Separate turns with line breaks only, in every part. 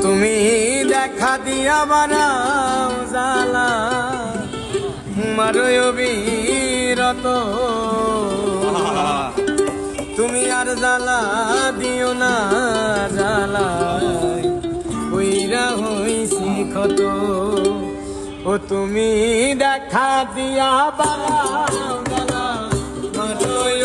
তুমি দেখা দিয়া বানাও জালা মারয় বীরত তুমি আর জালা দিও না জালা কইরা হইছি ক্ষত। ও তুমি দেখা দিয়া বানাও জালা মারয়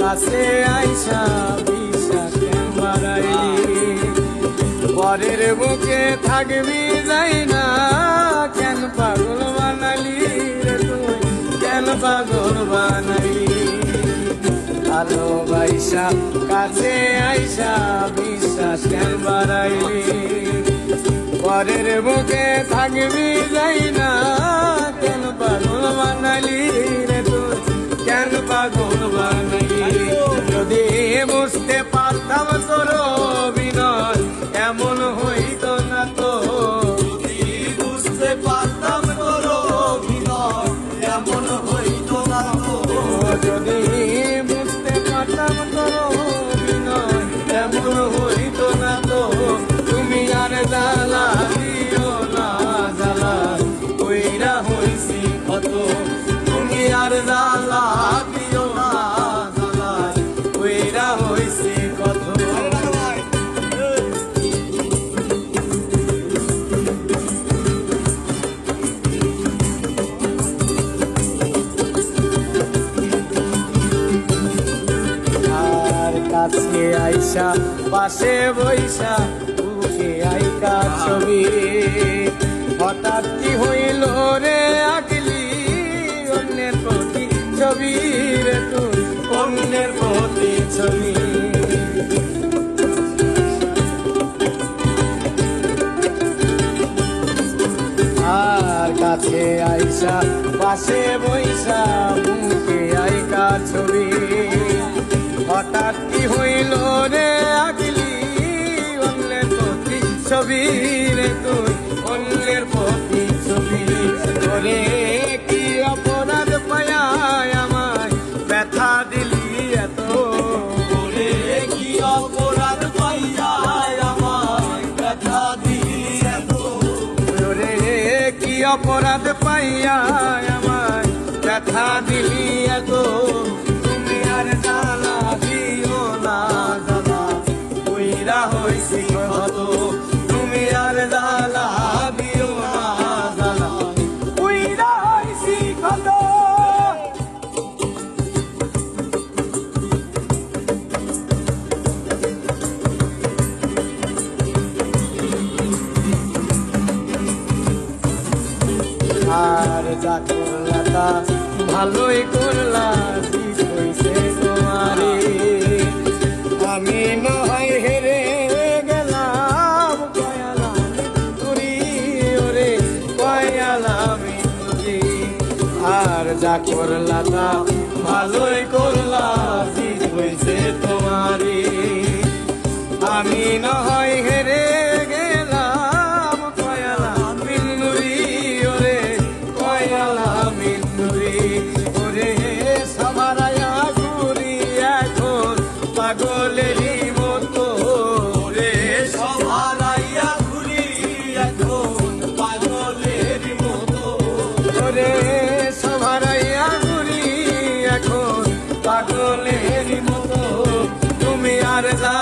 কাছে আইসা বিশ্বাস বাড়াইলি পরের বুকে থাকবি যাই না, কেন পাগল বানালি রে তুই? কেন পাগল বানালি? ভালোবাসা কাছে আইসা বিশ্বাস কেন বাড়াইলি পরের বুকে থাকবি যাই না, কেন পাগল বানালি কেন পাগল বানাই। যদি বুঝতে পারতাম তোর অভিনয়, এমন হইতো না তো। বুঝতে পারতাম তোর অভিনয়, এমন হইত না তো। যদি বুঝতে পারতাম তোর আর কাছে আইসা পাশে বৈশা বুকে আইকা ছবি। হঠাৎ কি হইল রে আটলি কাছে আইসা, পাশে বৈশা মুখে আইকা ছবি। হঠাৎ কি হইল রে আগলি অন্যের প্রতি ছবি রে তুই, অন্যের প্রতি ছবি ওরে অপরাধ পাইয়া আমায় ব্যথা দিলি এত তুমি আর জ্বালা দিও না কইরা হইছি কত। আর যা করলা ভালোই করলা ঠিক তোমারে? আমি নয় হেরে গেলাম আর যা করলা তা ভালোই করলা।